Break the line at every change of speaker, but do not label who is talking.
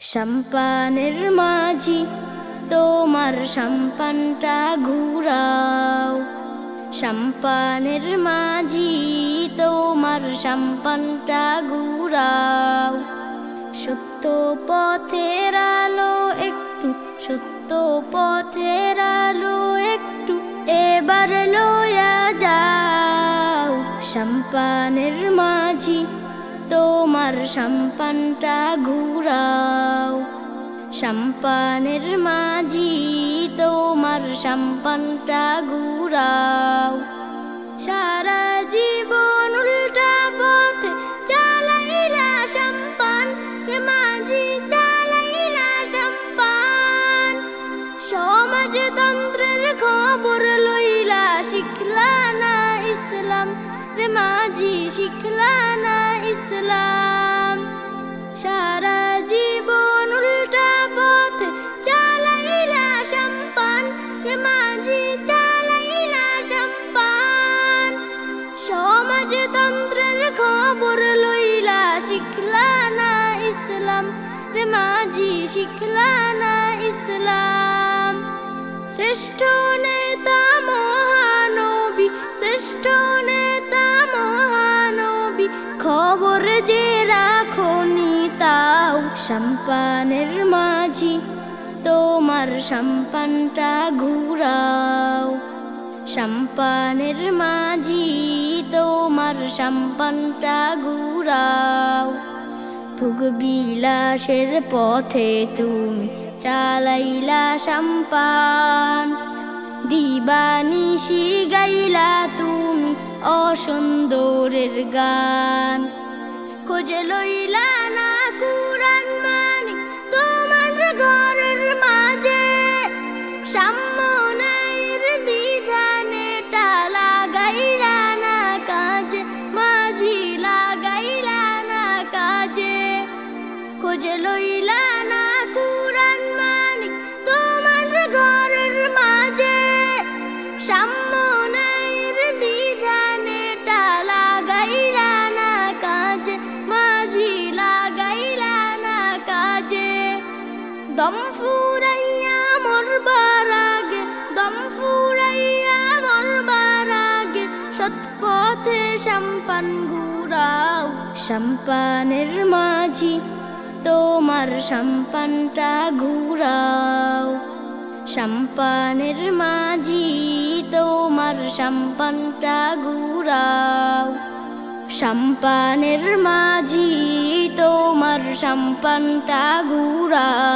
সম্পানের মাঝি, তোমার সম্পানটা ঘুরাও। সম্পানের মাঝি, তোমার সম্পানটা ঘুরাও। সত্য পথের আলো একটু, সত্য পথের আলো একটু, এবার লয়া যাও। সম্পানের মাঝি, তোমার সম্পানটা ঘুরাও। সম্পানের মাঝি তোমার সম্পানটা ঘুরাও সারা জীবন উল্টা পথে চালাইলা সম্পান মাঝি চালাইলা সম্পান সমাজতন্ত্রের খবর লইলা শিখলা না ইসলাম রে মাঝি শিখলা না ইসলাম শ্রেষ্ঠ নেতা মহানবী, শ্রেষ্ঠ নেতা মহানবী। খবর যে রাখনি তাও সম্পানের মাঝি, তোমার সম্পানটা ঘুরাও। সম্পানের মাঝি, তোমার সম্পানটা ঘুরাও। ভোগ বিলাসের পথে তুমি চালাইলা সম্পান। দিবানিশি গাইলা তুমি অসুন্দরের গান। খোঁজে লইলা খোঁজে লইলা না কুরান মানে তোমার ঘরের মাঝে সাম্যনের বিধানে টালা গাইলা না কাজে, মাঝি লাগাইলা না কাজে। দম ফুরাইয়া মরবার আগে, দম ফুরাইয়া মরবার আগে, সৎপথে সম্পান ঘুরাও সম্পানের মাঝি তোমার সম্পানটা ঘুরাও। সম্পানের মাঝি তোমার সম্পানটা ঘুরাও। সম্পানের মাঝি তোমার সম্পানটা ঘুরাও।